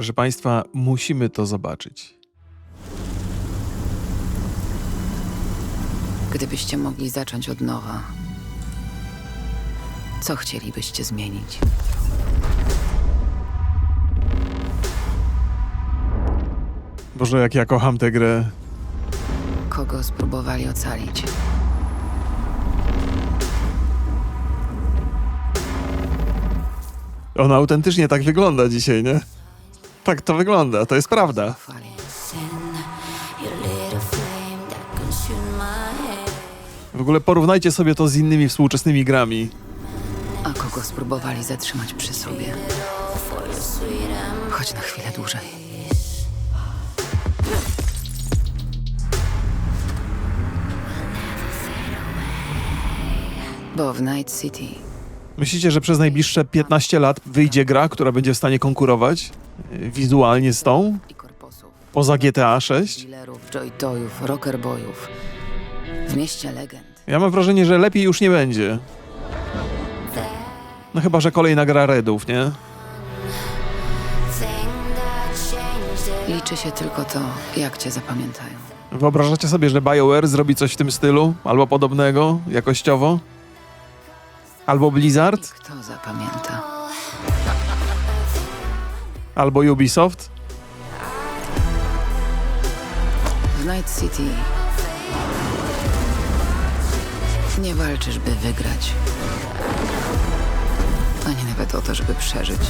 Proszę Państwa, musimy to zobaczyć. Gdybyście mogli zacząć od nowa, co chcielibyście zmienić? Boże, jak ja kocham tę grę. Kogo spróbowali ocalić? Ona autentycznie tak wygląda dzisiaj, nie? Tak to wygląda, to jest prawda. W ogóle porównajcie sobie to z innymi współczesnymi grami. A kogo spróbowali zatrzymać przy sobie? Chodź na chwilę dłużej. Bo w Night City Myślicie, że przez najbliższe 15 lat wyjdzie gra, która będzie w stanie konkurować y, wizualnie z tą? i korposów, Poza GTA 6? dealerów, joytoyów, rockerboyów. W mieście legend. Ja mam wrażenie, że lepiej już nie będzie. No chyba, że kolejna gra Redów, nie? Liczy się tylko to, jak cię zapamiętają. Wyobrażacie sobie, że BioWare zrobi coś w tym stylu? Albo podobnego, jakościowo? Albo Blizzard? Kto zapamięta? Albo Ubisoft? W Night City nie walczysz, by wygrać. Ani nawet o to, żeby przeżyć.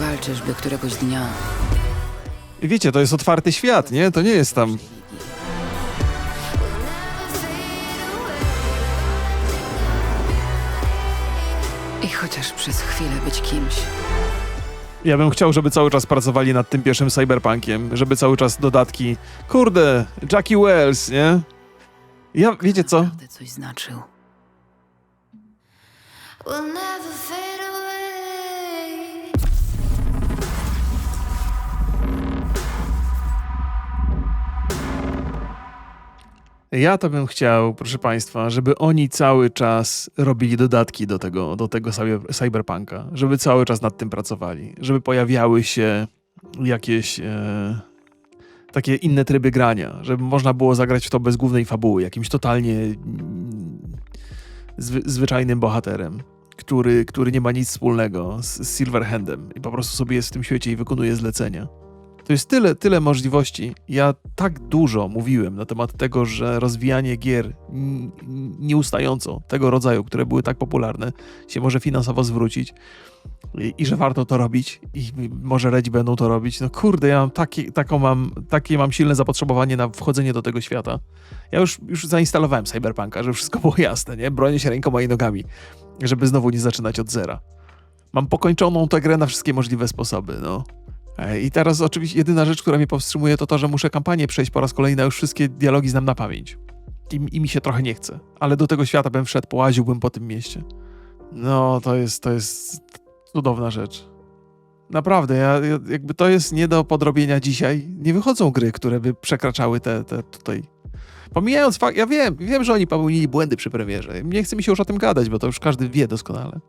Walczysz, by któregoś dnia wiecie, to jest otwarty świat, nie? To nie jest tam... i chociaż przez chwilę być kimś. Ja bym chciał, żeby cały czas pracowali nad tym pierwszym cyberpunkiem, żeby cały czas dodatki. Kurde, Jackie Wells, nie? Ja, wiecie co? Naprawdę coś znaczył. Will never fade Ja to bym chciał, proszę Państwa, żeby oni cały czas robili dodatki do tego, do tego cyber- cyberpunka, żeby cały czas nad tym pracowali, żeby pojawiały się jakieś e, takie inne tryby grania, żeby można było zagrać w to bez głównej fabuły, jakimś totalnie mm, zwy, zwyczajnym bohaterem, który, który nie ma nic wspólnego z, z Silverhandem i po prostu sobie jest w tym świecie i wykonuje zlecenia. To jest tyle, tyle możliwości. Ja tak dużo mówiłem na temat tego, że rozwijanie gier nieustająco tego rodzaju, które były tak popularne, się może finansowo zwrócić i, i że warto to robić i może redzi będą to robić. No kurde, ja mam takie, taką mam, takie mam silne zapotrzebowanie na wchodzenie do tego świata. Ja już, już zainstalowałem Cyberpunka, żeby wszystko było jasne, nie? Bronię się rękoma i nogami, żeby znowu nie zaczynać od zera. Mam pokończoną tę grę na wszystkie możliwe sposoby, no. E, I teraz oczywiście jedyna rzecz, która mnie powstrzymuje, to to, że muszę kampanię przejść po raz kolejny, a już wszystkie dialogi znam na pamięć. I, I mi się trochę nie chce. Ale do tego świata bym wszedł, połaziłbym po tym mieście. No, to jest, to jest cudowna rzecz. Naprawdę, ja, ja, jakby to jest nie do podrobienia dzisiaj. Nie wychodzą gry, które by przekraczały te, te tutaj. Pomijając fakt, ja wiem, wiem, że oni popełnili błędy przy premierze. Nie chce mi się już o tym gadać, bo to już każdy wie doskonale.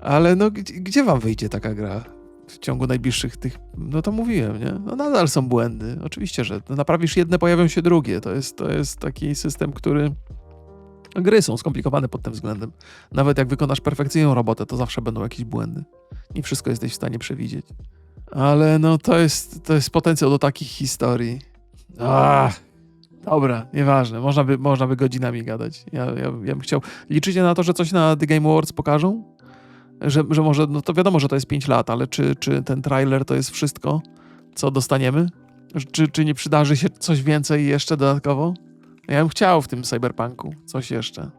Ale no, gdzie, gdzie wam wyjdzie taka gra? W ciągu najbliższych tych, no to mówiłem, nie? No nadal są błędy. Oczywiście, że naprawisz jedne, pojawią się drugie. To jest, to jest taki system, który... Gry są skomplikowane pod tym względem. Nawet jak wykonasz perfekcyjną robotę, to zawsze będą jakieś błędy. Nie wszystko jesteś w stanie przewidzieć. Ale no to jest, to jest potencjał do takich historii. Ach, dobra, nieważne. Można by, można by godzinami gadać. Ja, ja, ja bym chciał... Liczycie na to, że coś na The Game Awards pokażą? Że, że może, no to wiadomo, że to jest 5 lat, ale czy, czy ten trailer to jest wszystko, co dostaniemy? Czy, czy nie przydarzy się coś więcej jeszcze dodatkowo? Ja bym chciał w tym cyberpunku coś jeszcze.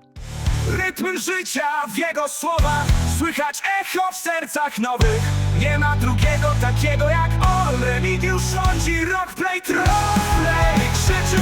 Rytm życia w jego słowach Słychać echo w sercach nowych Nie ma drugiego takiego jak on Remigiusz rządzi rock play Play krzyczy